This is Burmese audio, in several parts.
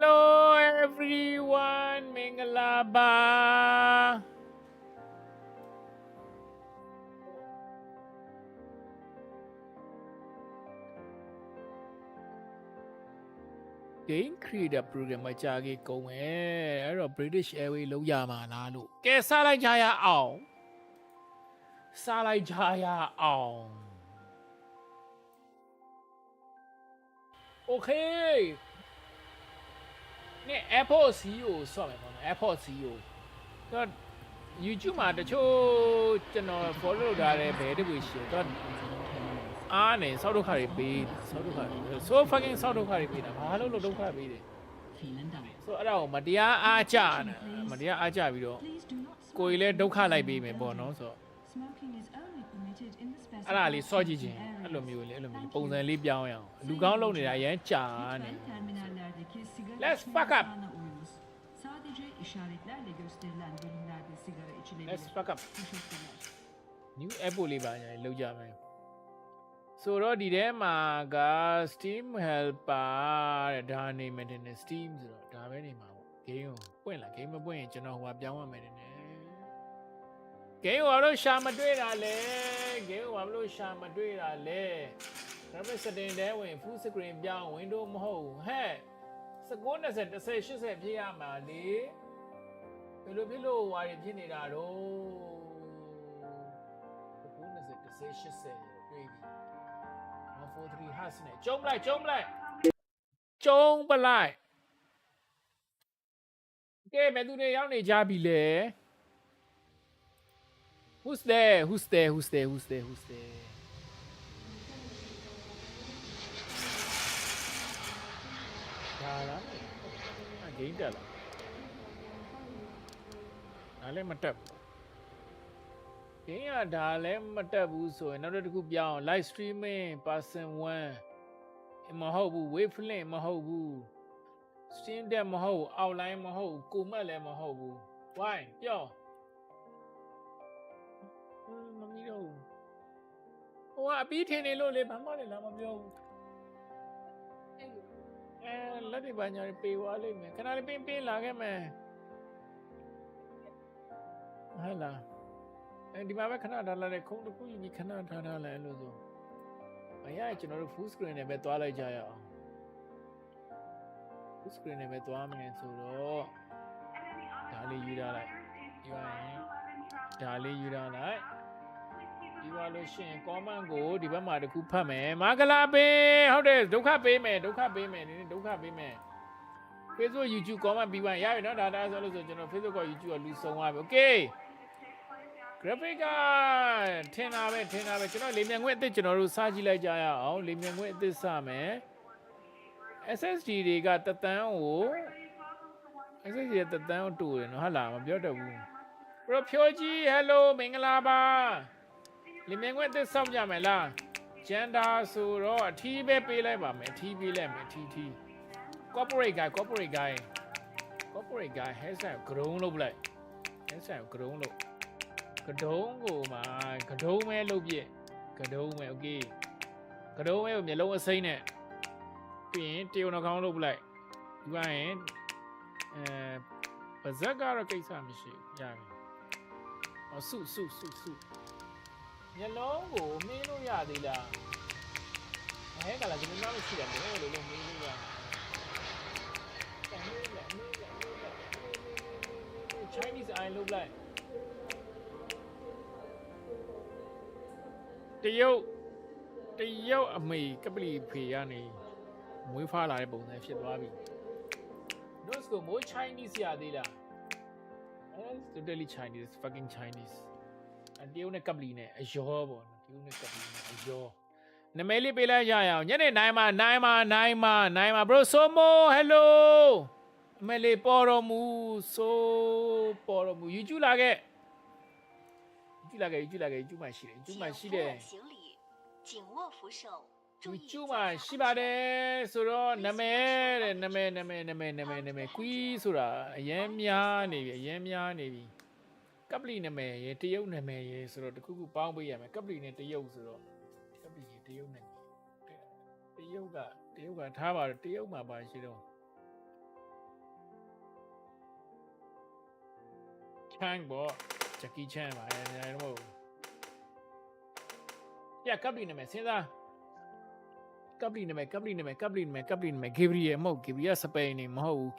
Hello everyone မင်္ဂလာပါဂိမ်း creator program မှာကြာကြီးကုန်မယ်အဲ့တော့ British Airways လုံးရမှာလားလို့ကဲစားလိုက်ကြရအောင်စားလိုက်ကြရအောင် Okay နဲ့ Airport CEO ဆော့မယ်ပေါ့နော် Airport CEO တော့ YouTube မှာတချို့ကျွန်တော် follow လုပ်ထားတဲ့ဘယ်တစ်ခုရှိတော့အားနေစောက်ဒုက္ခတွေပေးစောက်ဒုက္ခတွေ so fucking စောက်ဒုက္ခတွေပေးတာဘာလို့လို့ဒုက္ခပေးတယ် Vielen Dank. ဆိုအဲ့ဒါကိုမတရားအားကြတာမတရားအားကြပြီးတော့ Please do not ကို smoke ယ်ကြီးလည်း in ဒုက္ခ the လိုက်ပေးမယ်ပေါ့နော် area. ဆိုတော့ Smoking is only permitted in the အဲ့ဒါလေး specified စော့ကြည့်ခြင်း smoking အဲ့လို areas. မျိုးလေအဲ့လိုမျိုး Thank ပုံစံ you. လေးပြောင်းရအောင်လူကောင်းလုပ်နေတာအရန်ကြာနေ Lütfen terminallerdeki sigara Let's içme fuck up. yasağına uyunuz. Sadece işaretlerle gösterilen bölümlerde sigara içilebilir. let's fuck up Teşekkürler. new airport လေးပါညာလောက်ကြမယ်ဆိုတော့ဒီထဲမှာက steam helper တဲ့ဒါနေမယ်တင်တယ် steam ဆိုတော့ဒါပဲနေမှာပေါ့ game ကိုပွင့်လာ game မပွင့်ရင်ကျွန်တော်ဟိုကပြောင်းရမယ်တင်တယ် ယ် game ကိုဘာလို့ရှာမတွေ့တာလဲ game ကိုဘာလို့ရှာမတွေ့တာလဲ graphic setting ထဲဝင် full screen ပြောင်း window မဟုတ်ဘူးဟဲ့19 20 30 80ဖြစ်ရမှာလေဘယ်လိုဖြစ်လို့ဟွာတွေဖြစ်နေတာတော့19 20 30 80တွေ့ပြီ143 hertz နဲ့ကျုံးလိုက်ကျုံးလိုက်ကျုံးပလိုက်ကဲဘယ်သူတွေရောက်နေကြပြီလဲ Who's there Who's there Who's there Who's there Who's there ဒါလားအဂိမ်းတက်လားဒါလည်းမတက်ဘူးဂိမ်းကဒါလည်းမတက်ဘူးဆိုရင်နောက်တစ်ခုပြောင်း live streaming person 1မဟုတ်ဘူး wavelength မဟုတ်ဘူး stream deck မဟုတ်ဘူး outline မဟုတ်ဘူးကိုမက်လည်းမဟုတ်ဘူး why ပြောင်းဟ မ်မမီတော့ဘူးဟိုကအပြီးထင်နေလို့လေဘာမှလည်းလာမပြောဘူးအဲလက်တွေပါညာတွေပေးသွားလိမ့်မယ်ခဏလေးပင်းပင်းလာခဲ့မယ်ဟဲ့လားအဲဒီမှာပဲခဏထားလာတဲ့ခုံတစ်ခုယူပြီးခဏထားထားလိုက်လို့ဆိုမရရင်ကျွန်တော်တို့ full screen နဲ့ပဲသွားလိုက်ကြရအောင် full screen နဲ့ပဲသွားမယ်ဆိုတော့ဒါလေးယူထားလိုက်ယူရရင်ဒါလေးယူထားလိုက် ပြီးသွားလို့ရှိရင် comment ကိုဒီဘက်မှာတစ်ခုဖတ်မယ်မင်္ဂလာပင်ဟုတ်တယ်ဒုက္ခပေးမယ်ဒုက္ခပေးမယ်ဒီနေ့ဒုက္ခပေးမယ် Facebook YouTube comment ပြီးသွားရင်ရပြီနော်ဒါဒါဆိုလို့ဆိုကျွန်တော် Facebook က YouTube ကလူဆုံးသွားပြီ Okay graphic ကထင်တာပဲထင်တာပဲကျွန်တော်လေမြန်ခွင့်အသစ်ကျွန်တော်တို့စားကြည့်လိုက်ကြရအောင်လေမြန်ခွင့်အသစ်စမယ် SSD တွေကတသန်းကို SSD ကတသန်းကိုတူတယ်နော်ဟုတ်လားမပြောတတ်ဘူးဘရောဖြိုးကြီး hello မင်္ဂလာပါ လေမြန်ခွင့်အသစ်စောင့်ကြမယ်လားဂျန်ဒါဆိုတော့အထီးပဲပေးလိုက်ပါမယ်အထီးပေးလိုက်မယ်အထီးထီး corporate guy corporate guy corporate guy hairstyle ဂရုံးလုပ်ပလိုက် hairstyle ဂရုံးလုပ်ကတုံးကိုမှကတုံးမဲလုပ်ပြကတုံးမဲ okay ကတုံးမဲကိုမျက်လုံးအစိမ့်နဲ့ပြီးရင်တရုံနှာခေါင်းလုပ်ပလိုက်ဒီကရင်အဲပါဇက်ကတော့ကိစ္စမရှိဘူးရပြီဟောစုစုစုစု မျက်လုံးကိုမင်းလို့ရသေးလားဟဲ့ကလာဒီမှာမရှိတယ်ဘယ်လိုလုပ်မင်းလို့ရ Chinese အိုင်လုပ်လိုက်တရုတ်တရုတ်အမေကပလီဖေရနေမွေးဖွားလာတဲ့ပုံစံဖြစ်သွားပြီ nose ကို more chinese ရသေးလား That's totally chinese fucking chinese အ တရုတ်နဲ့ကပလီနဲ့အယောပေါ့တရုတ်နဲ့ကပလီနဲ့အယောနမဲလေးပေးလိုက်ရအောင်ညနေ9မှာ9မှာ9မှာ9မှာ bro somo hello အမဲလေးပေါ်တော်မူဆိုပေါ်တော်မူ YouTube လာခဲ့ YouTube လာခဲ့ YouTube လာခဲ့ YouTube မှာရှိတယ် YouTube မှာရှိတယ်ကျွန်ကျူမှာရှိပါတယ်ဆိုတော့နမဲတဲ့နမဲနမဲနမဲနမဲနမဲ quiz ဆိုတာအရင်များနေပြီအရင်များနေပြီ ကပလီနာမည်ရေတရုတ်နာမည်ရေဆိုတော့တခုခုပေါင်းပေးရမယ်ကပလီနဲ့တရုတ်ဆိုတော့ကပလီရေတရုတ်နာမည်တရုတ်ကတရုတ်ကထားပါတော့တရုတ်မှာပါရှိတော့ချန်ဘောဂျက်ကီချန်ပါအဲဒါတော့မဟုတ်ဘူးပြကပလီနာမည်စဉ်းစားကပ်လီနာမည်ကပ်လီနာမည်ကပ်လီနာမည်ကပ်လီနာမည်ဂေဘရီယယ်မဟုတ်ဂေဘရီယယ်စပိန်နေမဟုတ်ဘူး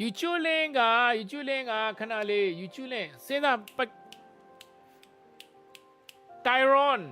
ယူချူလင်းကယူချူလင်းကခဏလေးယူချူလင်းစဉ်းစားတိုင်ရွန်